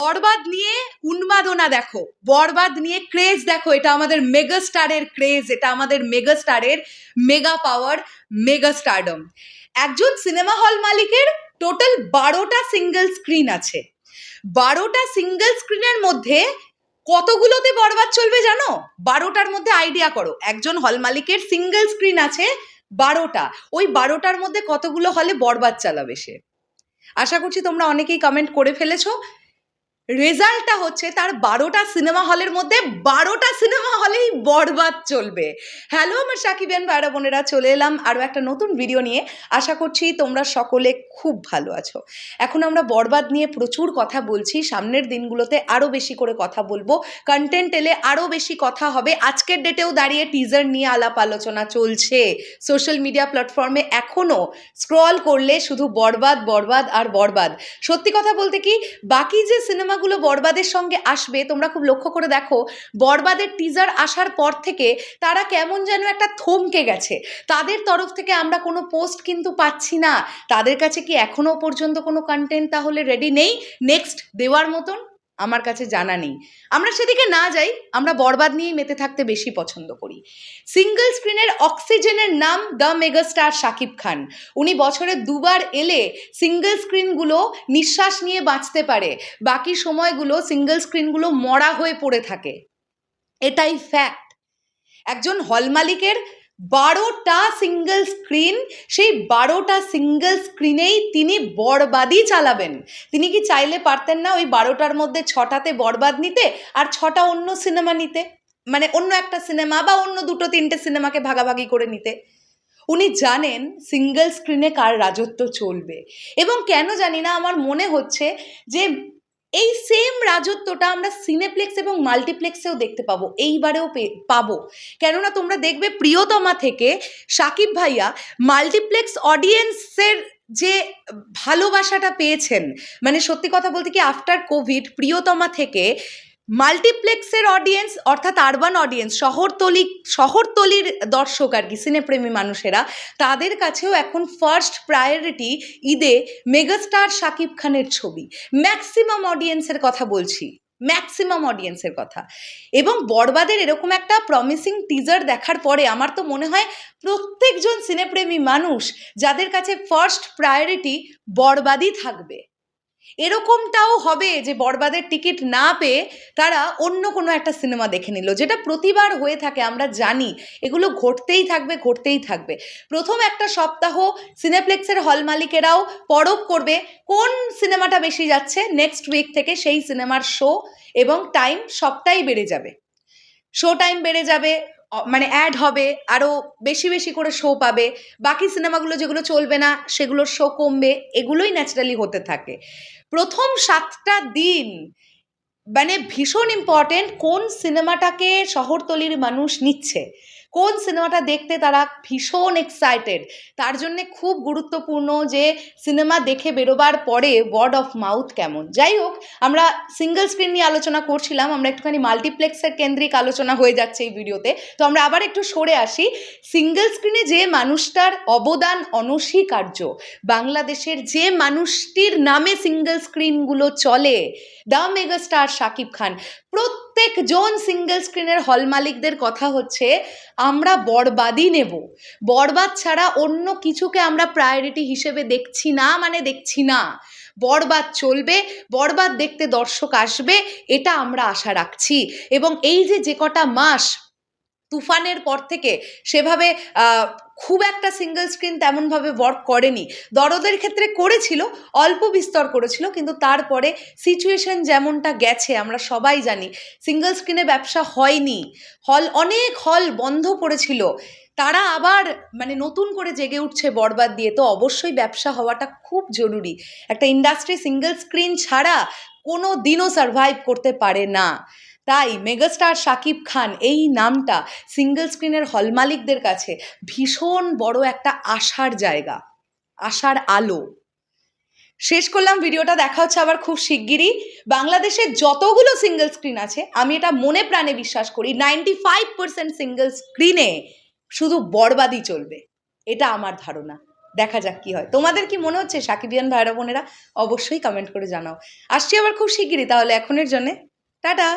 বরবাদ নিয়ে উন্মাদনা দেখো, বরবাদ নিয়ে ক্রেজ দেখো, এটা আমাদের মেগা স্টারের ক্রেজ এটা আমাদের মেগা স্টারের মেগা পাওয়ার মেগা স্টারডম একজন সিনেমা হল মালিকের টোটাল বারোটা সিঙ্গেল স্ক্রিন আছে। বারোটা সিঙ্গেল স্ক্রিনের মধ্যে কতগুলোতে বরবাদ চলবে জানো? বারোটার মধ্যে আইডিয়া করো। একজন হল মালিকের সিঙ্গেল স্ক্রিন আছে বারোটা। ওই বারোটার মধ্যে কতগুলো হলে বরবাদ চালাবে সে? আশা করছি তোমরা অনেকেই কমেন্ট করে ফেলেছো। রেজাল্টটা হচ্ছে তার বারোটা সিনেমা হলের মধ্যে বারোটা সিনেমা হলেই বরবাদ চলবে। হ্যালো আমার সাকিবেন, ভাইরা বোনেরা, চলে এলাম আরও একটা নতুন ভিডিও নিয়ে। আশা করছি তোমরা সকলে খুব ভালো আছো। এখন আমরা বরবাদ নিয়ে প্রচুর কথা বলছি। সামনের দিনগুলোতে আরও বেশি করে কথা বলব। কন্টেন্ট এলে আরও বেশি কথা হবে। আজকের ডেটেও দাঁড়িয়ে টিজার নিয়ে আলাপ আলোচনা চলছে। সোশ্যাল মিডিয়া প্ল্যাটফর্মে এখনও স্ক্রল করলে শুধু বরবাদ বরবাদ আর বরবাদ। সত্যি কথা বলতে কি, বাকি যে সিনেমাগুলো বরবাদের সঙ্গে আসবে, তোমরা খুব লক্ষ্য করে দেখো, বরবাদের টিজার আসার পর থেকে তারা কেমন যেন একটা থমকে গেছে। তাদের তরফ থেকে আমরা কোনো পোস্ট কিন্তু পাচ্ছি না। তাদের কাছে কি এখনও পর্যন্ত কোনো কন্টেন্ট তাহলে রেডি নেই? নেক্সট দেওয়ার মতন আমার কাছে জানা নেই। আমরা সেদিকে না যাই, আমরা বরবাদ নিয়েই মেতে থাকতে বেশি পছন্দ করি। সিঙ্গেল স্ক্রিনের অক্সিজেনের নাম দ্য মেগাস্টার শাকিব খান। উনি বছরে দুবার এলে সিঙ্গল স্ক্রিনগুলো নিঃশ্বাস নিয়ে বাঁচতে পারে। বাকি সময়গুলো সিঙ্গেল স্ক্রিনগুলো মরা হয়ে পড়ে থাকে। এটাই ফ্যাক্ট। একজন হল মালিকের বারোটা সিঙ্গেল স্ক্রিন সেই বারোটা সিঙ্গেল স্ক্রিনেই তিনি বরবাদই চালাবেন। তিনি কি চাইলে পারতেন না ওই বারোটার মধ্যে ছটাতে বরবাদ নিতে আর ছটা অন্য সিনেমা নিতে? মানে অন্য একটা সিনেমা বা অন্য দুটো তিনটে সিনেমাকে ভাগাভাগি করে নিতে। উনি জানেন সিঙ্গেল স্ক্রিনে কার রাজত্ব চলবে। এবং কেন জানি না, আমার মনে হচ্ছে যে এই সেম রাজত্বটা আমরা সিনেপ্লেক্স এবং মাল্টিপ্লেক্সেও দেখতে পাবো, এইবারেও পাবো। কেননা তোমরা দেখবে প্রিয়তমা থেকে সাকিব ভাইয়া মাল্টিপ্লেক্স অডিয়েন্সের যে ভালোবাসাটা পেয়েছেন মানে সত্যি কথা বলতে কি আফটার কোভিড প্রিয়তমা থেকে মাল্টিপ্লেক্সের অডিয়েন্স অর্থাৎ আরবান অডিয়েন্স শহরতলি, শহরতলির দর্শক আর কি সিনেপ্রেমী মানুষেরা, তাদের কাছেও এখন ফার্স্ট প্রায়োরিটি ঈদে মেগাস্টার শাকিব খানের ছবি। ম্যাক্সিমাম অডিয়েন্সের কথা বলছি। ম্যাক্সিমাম অডিয়েন্সের কথা। এবং বরবাদের এরকম একটা প্রমিসিং টিজার দেখার পরে আমার তো মনে হয় প্রত্যেকজন সিনেপ্রেমী মানুষ, যাদের কাছে ফার্স্ট প্রায়োরিটি বরবাদই থাকবে। এরকমটাও হবে যে বরবাদের টিকিট না পেয়ে তারা অন্য কোনো একটা সিনেমা দেখে নিল, যেটা প্রতিবার হয়ে থাকে, আমরা জানি। এগুলো ঘটতেই থাকবে ঘটতেই থাকবে। প্রথম একটা সপ্তাহ সিনেপ্লেক্সের হল মালিকেরাও পরব করবে কোন সিনেমাটা বেশি যাচ্ছে নেক্সট উইক থেকে সেই সিনেমার শো এবং টাইম সবটাই বেড়ে যাবে। শো টাইম বেড়ে যাবে মানে অ্যাড হবে আরও বেশি বেশি করে শো পাবে। বাকি সিনেমাগুলো যেগুলো চলবে না, সেগুলোর শো কমবে, এগুলোই ন্যাচারালি হতে থাকে। প্রথম সাতটা দিন মানে ভীষণ ইম্পর্টেন্ট কোন সিনেমাটাকে শহরতলির মানুষ নিচ্ছে। কোন সিনেমাটা দেখতে তারা ভীষণ এক্সাইটেড তার জন্যে খুব গুরুত্বপূর্ণ যে সিনেমা দেখে বেরোবার পরে ওয়ার্ড অফ মাউথ কেমন? যাই হোক, আমরা সিঙ্গেল স্ক্রিন নিয়ে আলোচনা করছিলাম, আমরা একটুখানি মাল্টিপ্লেক্সের কেন্দ্রিক আলোচনা হয়ে যাচ্ছে এই ভিডিওতে। তো আমরা আবার একটু সরে আসি। সিঙ্গেল স্ক্রিনে যে মানুষটার অবদান অনস্বীকার্য, বাংলাদেশের যে মানুষটির নামে সিঙ্গেল স্ক্রিনগুলো চলে দ্য মেগাস্টার শাকিব খান প্রত্যেকজন সিঙ্গেল স্ক্রিনের হল মালিকদের কথা হচ্ছে, আমরা বরবাদই নেব। বরবাদ ছাড়া অন্য কিছুকে আমরা প্রায়োরিটি হিসেবে দেখছি না মানে দেখছি না। বরবাদ চলবে, বরবাদ দেখতে দর্শক আসবে, এটা আমরা আশা রাখছি। এবং এই যে যে কটা মাস তুফানের পর থেকে সেভাবে খুব একটা সিঙ্গেল স্ক্রিন তেমনভাবে ওয়ার্ক করেনি। দরদের ক্ষেত্রে করেছিল, অল্প বিস্তর করেছিল, কিন্তু তারপরে সিচুয়েশন যেমনটা গেছে, আমরা সবাই জানি সিঙ্গেল স্ক্রিনে ব্যবসা হয়নি। হল, অনেক হল বন্ধ পড়েছিল। তারা আবার মানে নতুন করে জেগে উঠছে বরবাদ দিয়ে, তো অবশ্যই ব্যবসা হওয়াটা খুব জরুরি। একটা ইন্ডাস্ট্রি সিঙ্গেল স্ক্রিন ছাড়া কোনো দিনও সার্ভাইভ করতে পারে না। তাই মেগাস্টার শাকিব খান এই নামটা সিঙ্গেল স্ক্রিনের হল মালিকদের কাছে ভীষণ বড় একটা আশার জায়গা, আশার আলো। শেষ করলাম, ভিডিওটা দেখা হচ্ছে আবার খুব শিগগিরই। বাংলাদেশের যতগুলো সিঙ্গেল স্ক্রিন আছে, আমি এটা মনে প্রাণে বিশ্বাস করি নাইনটি ফাইভ পার্সেন্ট সিঙ্গেল স্ক্রিনে শুধু বরবাদই চলবে। এটা আমার ধারণা। দেখা যাক কি হয়। তোমাদের কি মনে হচ্ছে, সাকিবিয়ান ভাইরা বোনেরা? অবশ্যই কমেন্ট করে জানাও। আসছি আবার খুব শিগগিরই, তাহলে এখনের জন্যে। টাটা!